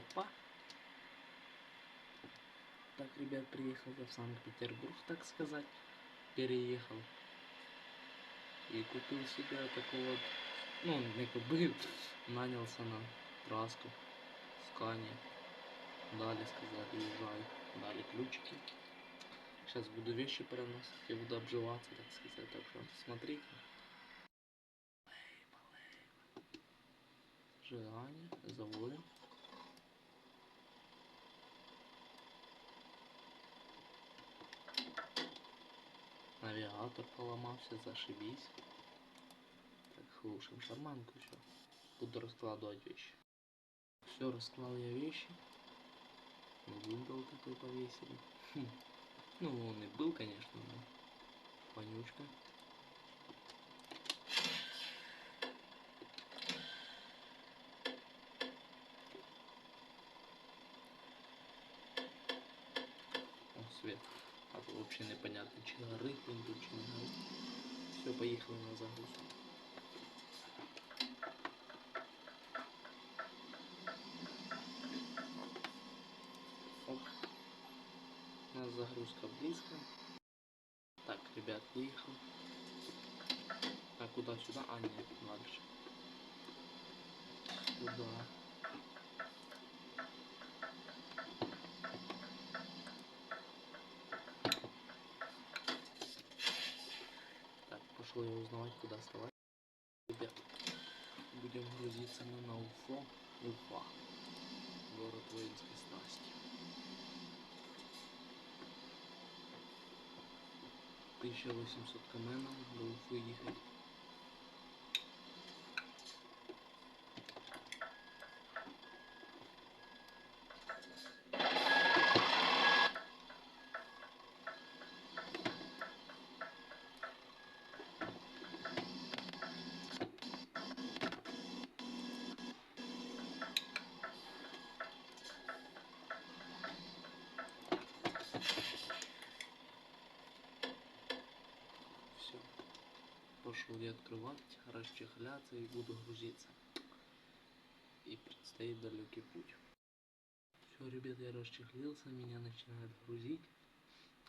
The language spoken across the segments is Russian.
Опа. Так, ребят, приехал я в Санкт-Петербург, так сказать. Переехал. И купил себе такого вот, ну, не купил, нанялся на краску. Скане. Дали, сказали, езжай. Дали ключики. Сейчас буду вещи переносить и буду обживаться, так сказать. Так что смотрите. Желание, заводим. Навигатор поломался, зашибись. Так, слушаем шарманку еще. Буду раскладывать вещи. Все, расклал я вещи. Вымпел такой повесили. Хм. Ну, он и был, конечно, но вонючка. О, свет. А то вообще не горить. Все, поїхали на загрузку. Оп. У нас загрузка близко. Так, ребят, выехал. А куда сюда? А, нет, дальше. Сюда. Так, пошел я узнавать, куда вставать. Ребят, будем грузиться мы на Уфо. Уфа. Город воинской снасти. 1800 км до Уфы ехать. Все. Пошел я открывать, расчехляться и буду грузиться. И предстоит далекий путь. Все, ребят, я расчехлился, меня начинает грузить.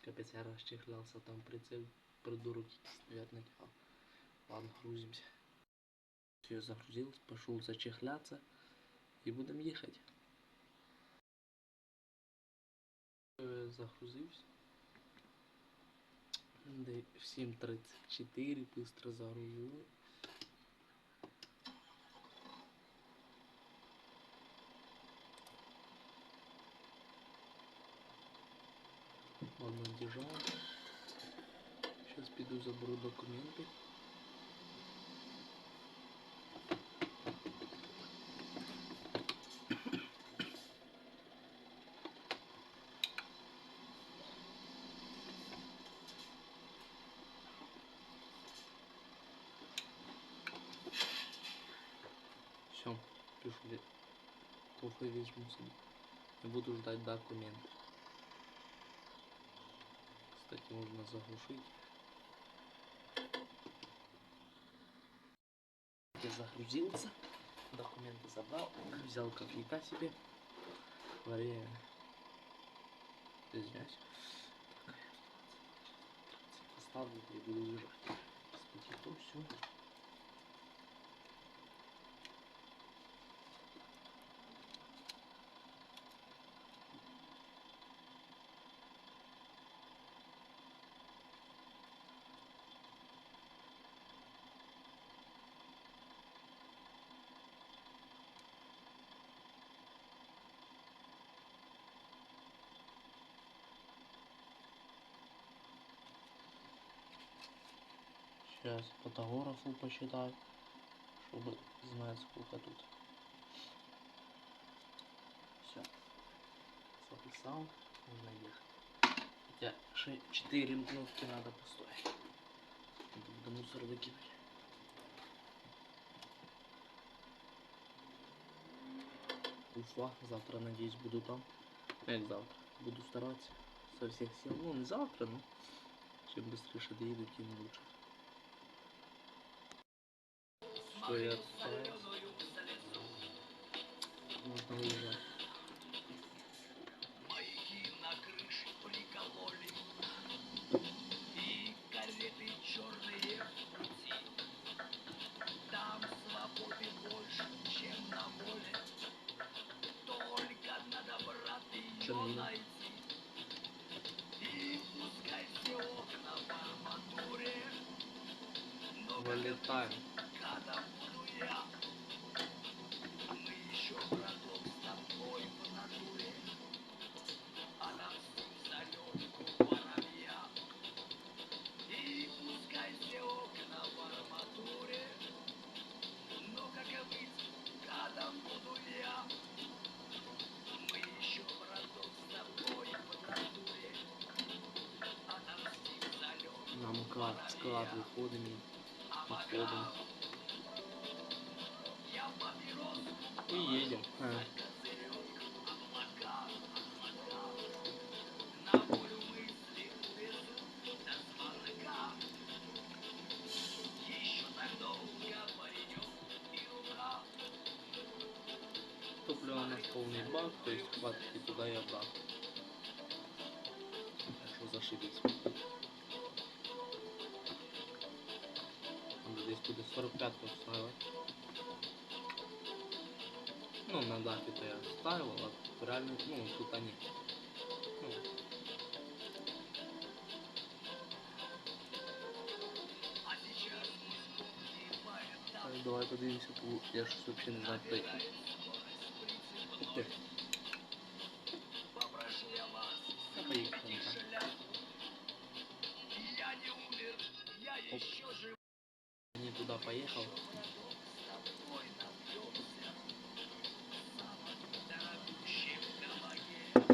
Капец, я расчехлялся, там прицел придурок, наверное, делал. Ладно, грузимся. Все, загрузился, пошел зачехляться и будем ехать. Загрузился. В 7.34 быстро загрузил. Ладно, держал. Сейчас пойду заберу документы. Все, пишу кофе возьму себе. И буду ждать документы. Кстати, можно заглушить. Я загрузился, документы забрал, взял кофейка себе. Время. Извиняюсь. Поставлю буду уезжать. Кстати, то все. Сейчас фотографу посчитаю, чтобы знать сколько тут. Все. Записал, можно ехать. Хотя 4 минутки надо постоять. Надо мусор выкинуть. Уфа, завтра, надеюсь, буду там. Как завтра? Буду стараться со всех сил. Ну, не завтра, но чем быстрее доеду, тем лучше. Привет. Можно. Вылетаем. МК склад выходим и едем. А. Топливо у нас полный бак, то есть хватит и туда и обратно. Что зашибись. Надо здесь буде 45 ставить. Ну, на дафе-то я ставил, а реально, ну, тут они. Ну, так, давай подивимося, бо я щось взагалі не знаю, хто їх. Ух ти. Та поїхали, так. Оп. Не туда поехал.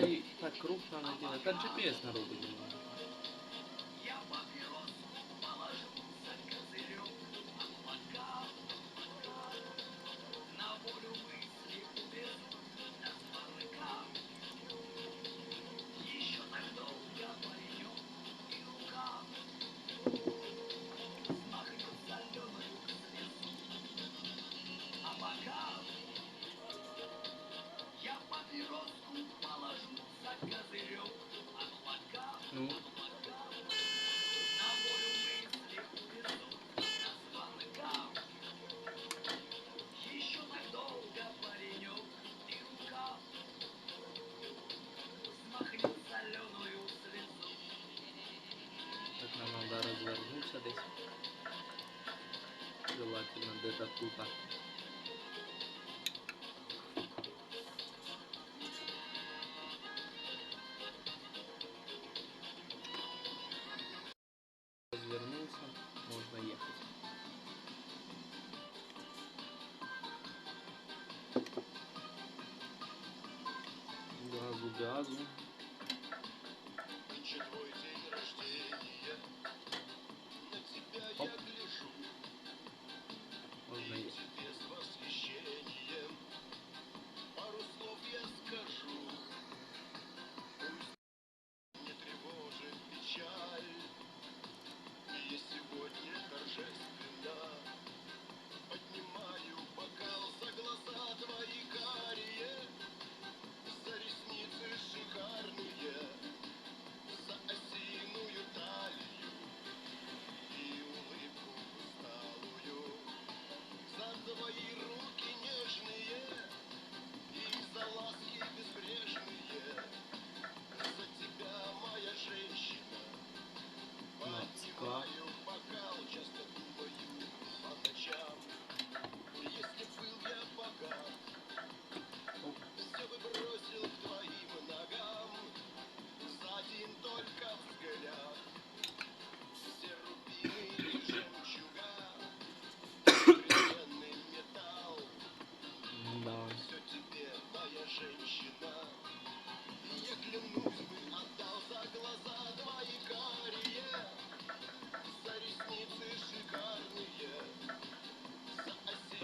И так крупно она делает. Как GPS народу делает. Ну, Газу,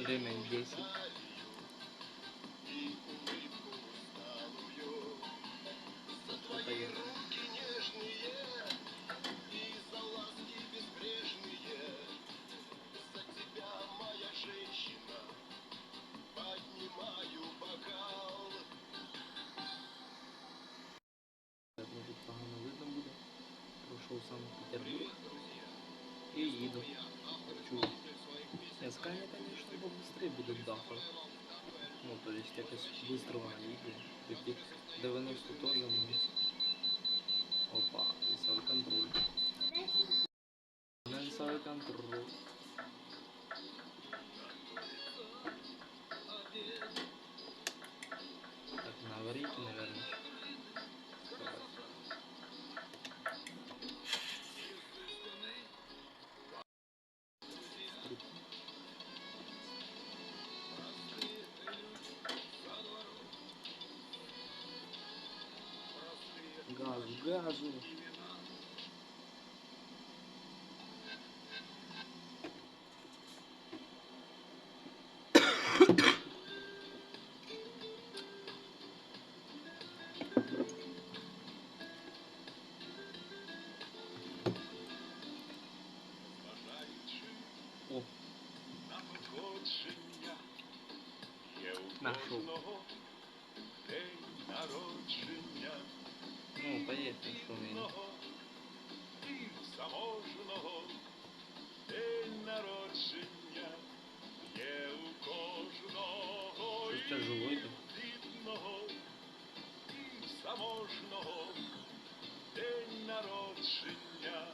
Время 10. Поехали. Так, може погано видно буде. Пройшов Санкт-Петербург. І и еду. С они, конечно, чтобы быстрее будут дафы. Ну, то есть, якось быстрого на лиге. Тоді 90 тоже мені. Опа, весовый контроль. Весовый контроль. Так, на аварийке, наверное. Газу, кожного день народження, ну, поехали, что мы. одного і заможного день народження є у кожного Что сейчас живой ты? бідного і заможного день народження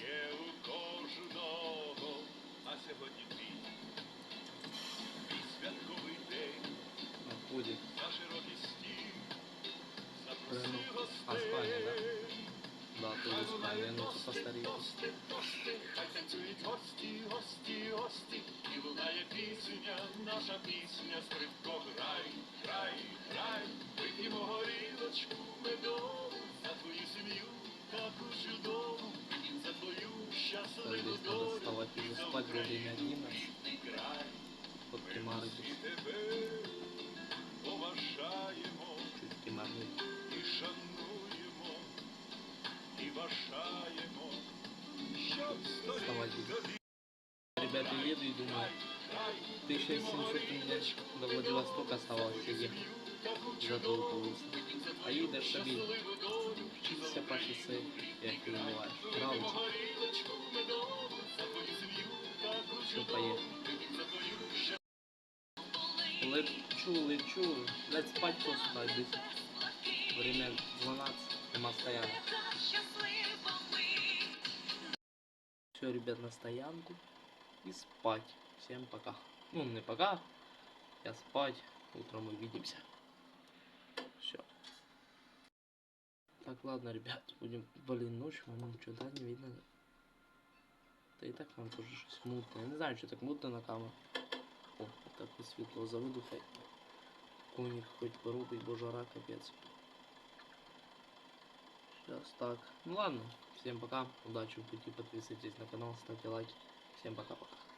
є у кожного, а сьогодні твій твій святковий день Ходит. за широкий стіл, Штати, в Іспанії, ну це постарілося. Гості, гості, гості, і лунає пісня, наша пісня, скрипко грай, грай, грай, вип'ємо горілочку, медову, за твою сім'ю, таку чудову, і за твою щасливу долю, і за Україну, рідний край, ми всі тебе Ребята, еду и думаю, 1700 мне до Владивостока оставалось ехать. За двух полоса. А едешь собі, вчишься по шоссе и охреневаешь. Нравится. Все, поехал. Лечу, лечу. Блять, спать просто десь. Время 12, нема стоянок. Все, ребят, на стоянку. И спать. Всем пока. Ну, не пока. Я спать. Утром увидимся. Все. Так, ладно, ребят. Будем... Блин, ночь, вам что-то не видно. Да и так вам тоже что мутно. Я не знаю, что так мутно на камеру. О, так и светло заведу хай. Коник хоть порубить, бо жара капец. Сейчас так. Ну ладно. Всем пока. Удачи в пути. Подписывайтесь на канал, ставьте лайки. Всем пока-пока.